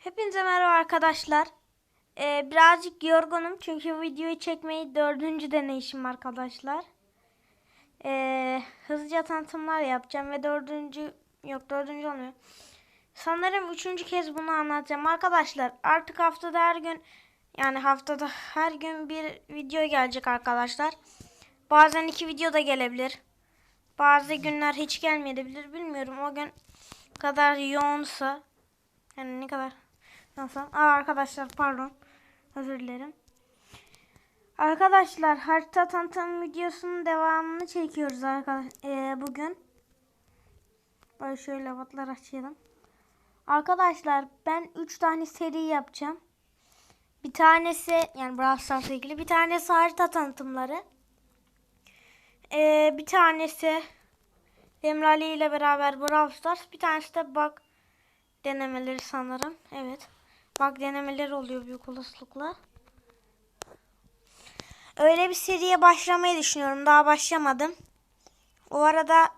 Hepinize merhaba arkadaşlar. Ee, birazcık yorgunum çünkü videoyu çekmeyi dördüncü deneyişim arkadaşlar. Ee, hızlıca tanıtımlar yapacağım ve dördüncü yok dördüncü olmuyor. Sanırım üçüncü kez bunu anlatacağım arkadaşlar. Artık haftada her gün yani haftada her gün bir video gelecek arkadaşlar. Bazen iki video da gelebilir. Bazı günler hiç gelmeyebilir. Bilmiyorum o gün kadar yoğunsa yani ne kadar Nasıl? Aa arkadaşlar pardon. Özür dilerim. Arkadaşlar harita tanıtım videosunun devamını çekiyoruz arkadaşlar bugün. Böyle şöyle vatlar açalım. Arkadaşlar ben 3 tane seri yapacağım. Bir tanesi yani Brawl Stars'la ilgili bir tanesi harita tanıtımları. Ee, bir tanesi Emrali ile beraber Brawl Stars. Bir tanesi de bug denemeleri sanırım. Evet. Bug denemeleri oluyor büyük olasılıkla. Öyle bir seriye başlamayı düşünüyorum. Daha başlamadım. O arada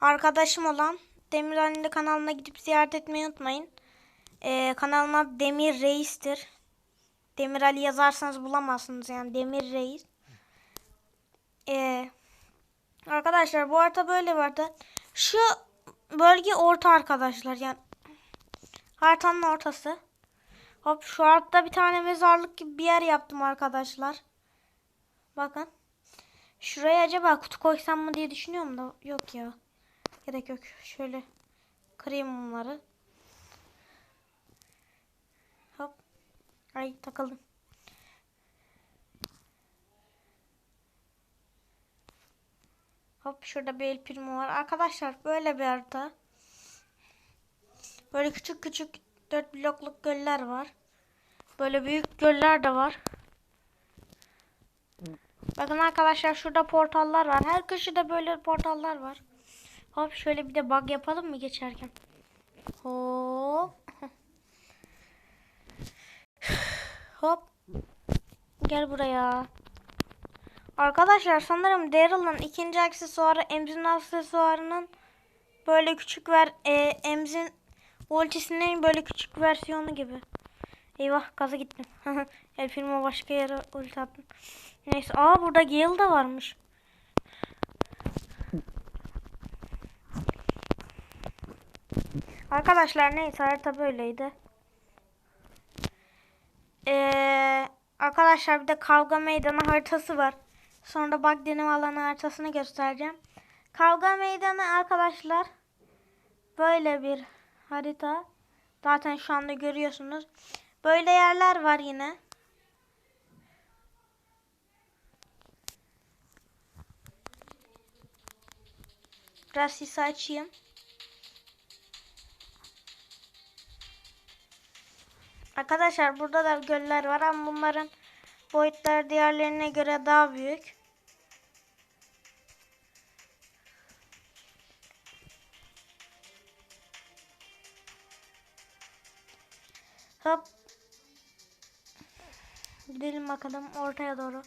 arkadaşım olan Demir Ali'nin kanalına gidip ziyaret etmeyi unutmayın. Ee, kanalın Demir Reis'tir. Demir Ali yazarsanız bulamazsınız yani Demir Reis. Ee, arkadaşlar bu harita böyle bir harita. Şu bölge orta arkadaşlar yani haritanın ortası. Hop şu altta bir tane mezarlık gibi bir yer yaptım arkadaşlar. Bakın. Şuraya acaba kutu koysam mı diye düşünüyorum da yok ya. Gerek yok. Şöyle kırayım bunları. Hop. Ay takıldım. Hop şurada bir el primo var. Arkadaşlar böyle bir harita. Böyle küçük küçük 4 blokluk göller var. Böyle büyük göller de var. Bakın arkadaşlar şurada portallar var. Her köşede böyle portallar var. Hop şöyle bir de bug yapalım mı geçerken? Hop. Hop. Gel buraya. Arkadaşlar sanırım Daryl'ın ikinci aksesuarı Emzin aksesuarının böyle küçük ver e, Emzin ultisinin böyle küçük versiyonu gibi. Eyvah gaza gittim. El filme başka yere ulti attım. Neyse aa burada Gale da varmış. Arkadaşlar neyse harita böyleydi. Ee, arkadaşlar bir de kavga meydanı haritası var. Sonra bak deneme alanı haritasını göstereceğim. Kavga meydanı arkadaşlar böyle bir harita. Zaten şu anda görüyorsunuz. Böyle yerler var yine. Biraz sisi açayım. Arkadaşlar burada da göller var ama bunların boyutları diğerlerine göre daha büyük. Hop. Gidelim bakalım ortaya doğru.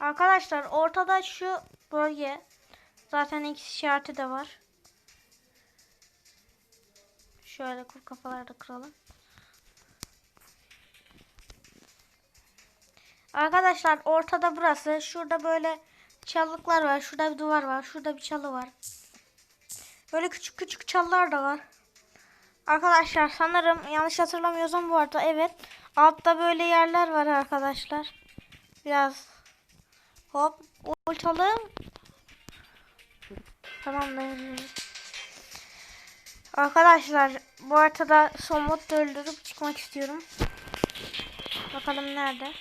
Arkadaşlar ortada şu bölge. Zaten ikisi işareti de var. Şöyle kur kafaları da kıralım. Arkadaşlar ortada burası. Şurada böyle çalılıklar var. Şurada bir duvar var. Şurada bir çalı var. Böyle küçük küçük çalılar da var. Arkadaşlar sanırım yanlış hatırlamıyorsam bu arada evet. Altta böyle yerler var arkadaşlar. Biraz hop uçalım. Tamamdır. Arkadaşlar bu haritada son modda öldürüp çıkmak istiyorum. Bakalım nerede.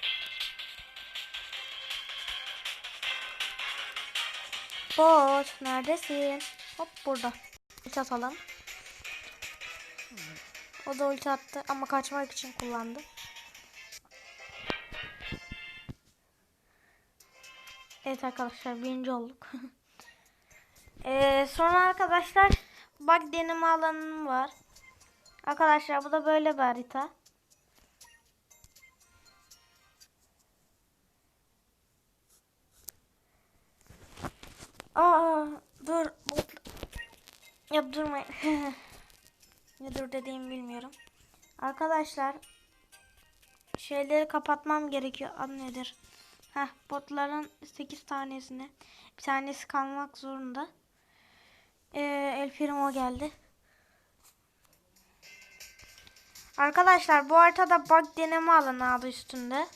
Bot neredesin? Hop burada. Ulti atalım. O da ulti attı ama kaçmak için kullandı. Evet arkadaşlar birinci olduk. ee, sonra arkadaşlar bak deneme alanım var. Arkadaşlar bu da böyle bir harita. Aa dur. Ya durmayın. ne dur dediğimi bilmiyorum. Arkadaşlar şeyleri kapatmam gerekiyor. Adı nedir? Heh, botların 8 tanesini. Bir tanesi kalmak zorunda. Ee, El Primo geldi. Arkadaşlar bu haritada bug deneme alanı adı üstünde.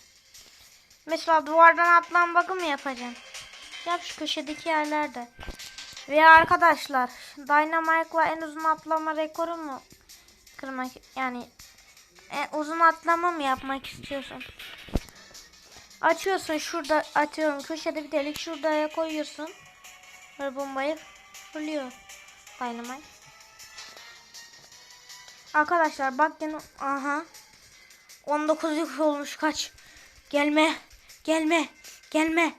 Mesela duvardan atlan bug'ı mı yapacaksın? Yap şu köşedeki yerlerde. Veya arkadaşlar Dynamite'la en uzun atlama rekoru mu kırmak yani en uzun atlama mı yapmak istiyorsun? Açıyorsun şurada atıyorum köşede bir delik şuraya koyuyorsun. Böyle bombayı fırlıyor. Dynamite. Arkadaşlar bak yine aha 19 yıl olmuş kaç. Gelme. Gelme. Gelme.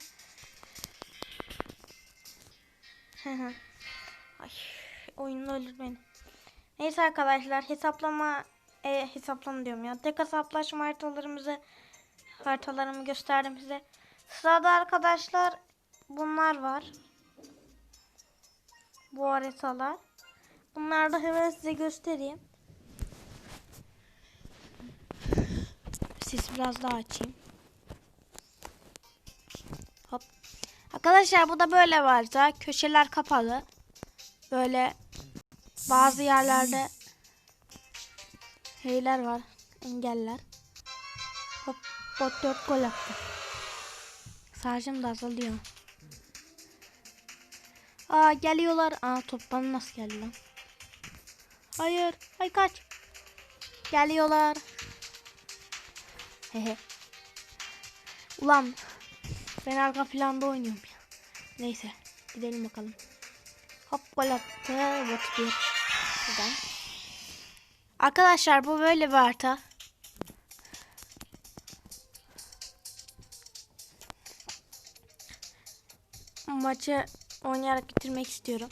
Ay, oyunda ölür beni. Neyse arkadaşlar hesaplama e, hesaplama diyorum ya. Tek hesaplaşma haritalarımızı haritalarımı gösterdim size. Sırada arkadaşlar bunlar var. Bu haritalar. Bunları da hemen size göstereyim. Sesi biraz daha açayım. Arkadaşlar bu da böyle varsa köşeler kapalı. Böyle bazı yerlerde şeyler var. Engeller. Hop bot 4 gol attı. Sarjım da azalıyor. Aa geliyorlar. Aa top bana nasıl geldi lan? Hayır. Hay kaç. Geliyorlar. Hehe. Ulan ben arka planda oynuyorum ya. Neyse gidelim bakalım. Hop gol. Bot bir. Buradan. Arkadaşlar bu böyle bir harita. Maçı oynayarak bitirmek istiyorum.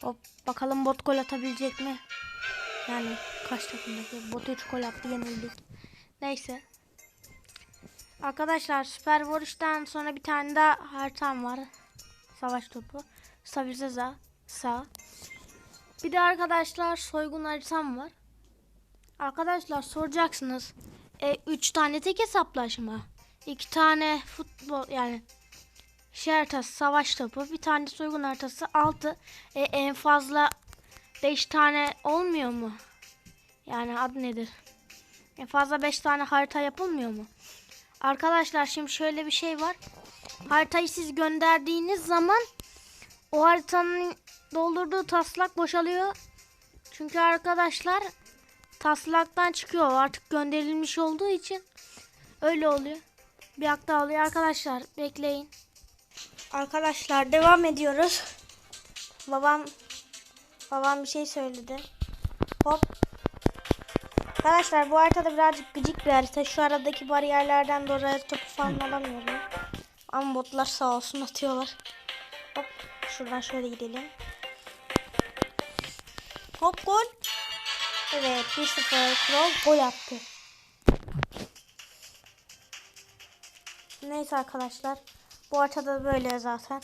Hop bakalım bot gol atabilecek mi? Yani kaç takımdaki bot 3 gol attı yenildik. Neyse. Arkadaşlar Süper Vuruş'tan sonra bir tane daha haritam var. Savaş topu. Savizeza sağ. Bir de arkadaşlar soygun haritam var. Arkadaşlar soracaksınız. 3 tane tek hesaplaşma. 2 tane futbol yani şey haritası savaş topu. Bir tane soygun haritası 6. E, en fazla 5 tane olmuyor mu? Yani adı nedir? En fazla 5 tane harita yapılmıyor mu? Arkadaşlar şimdi şöyle bir şey var. Haritayı siz gönderdiğiniz zaman o haritanın doldurduğu taslak boşalıyor. Çünkü arkadaşlar taslaktan çıkıyor artık gönderilmiş olduğu için öyle oluyor. Bir daha oluyor arkadaşlar bekleyin. Arkadaşlar devam ediyoruz. Babam babam bir şey söyledi. Hop. Arkadaşlar bu haritada birazcık gıcık bir harita. Şu aradaki bariyerlerden dolayı topu falan alamıyorum. Ama botlar sağ olsun atıyorlar. Hop. Şuradan şöyle gidelim. Hop gol. Evet 1-0 Kral gol attı. Neyse arkadaşlar. Bu haritada böyle zaten.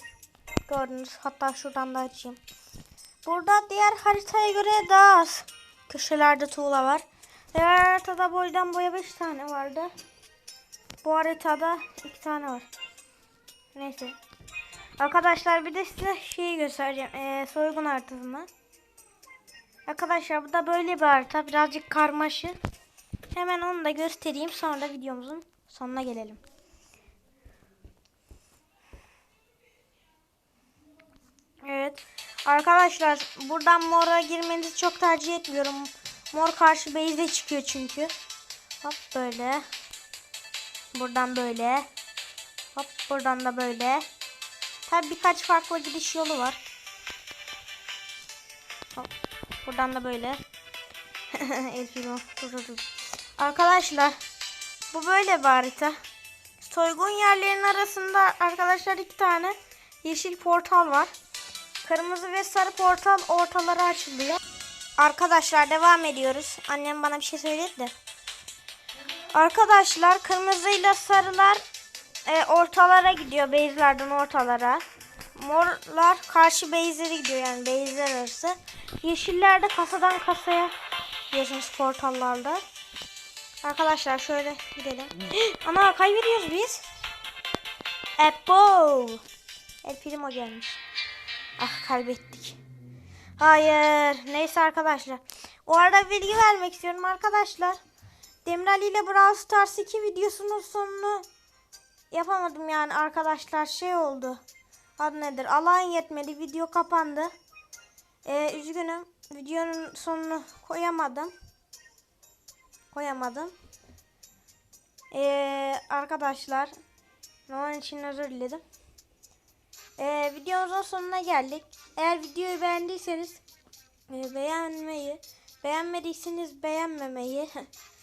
Gördünüz. Hatta şuradan da açayım. Burada diğer haritaya göre daha az. Köşelerde tuğla var. Diğer haritada boydan boya 5 tane vardı. Bu haritada 2 tane var. Neyse. Arkadaşlar bir de size şeyi göstereceğim. Ee, soygun haritasını. Arkadaşlar bu da böyle bir harita. Birazcık karmaşık. Hemen onu da göstereyim. Sonra videomuzun sonuna gelelim. Evet. Arkadaşlar buradan mora girmenizi çok tercih etmiyorum. Mor karşı base'e çıkıyor çünkü. Hop böyle. Buradan böyle. Hop buradan da böyle. Tabi birkaç farklı gidiş yolu var. Hop. Buradan da böyle. Arkadaşlar bu böyle bir harita. Soygun yerlerinin arasında arkadaşlar iki tane yeşil portal var. Kırmızı ve sarı portal ortaları açılıyor. Arkadaşlar devam ediyoruz. Annem bana bir şey söyledi. Arkadaşlar kırmızıyla sarılar e, ortalara gidiyor. Base'lerden ortalara. morlar karşı base'lere gidiyor yani base'ler arası. Yeşiller de kasadan kasaya gidiyorsunuz portallarda. Arkadaşlar şöyle gidelim. Ana kaybediyoruz biz. Apple. El Primo gelmiş. Ah kaybettik. Hayır. Neyse arkadaşlar. O arada bilgi vermek istiyorum arkadaşlar. Demirel ile Brawl Stars 2 videosunun sonunu yapamadım yani arkadaşlar şey oldu. Adı nedir? Alan yetmedi. Video kapandı. Ee, üzgünüm. Videonun sonunu koyamadım. Koyamadım. Ee, arkadaşlar onun için özür diledim. Ee, videomuzun sonuna geldik. Eğer videoyu beğendiyseniz e, beğenmeyi, beğenmediyseniz beğenmemeyi,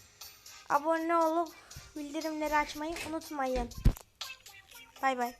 abone olup bildirimleri açmayı unutmayın. Bay bay.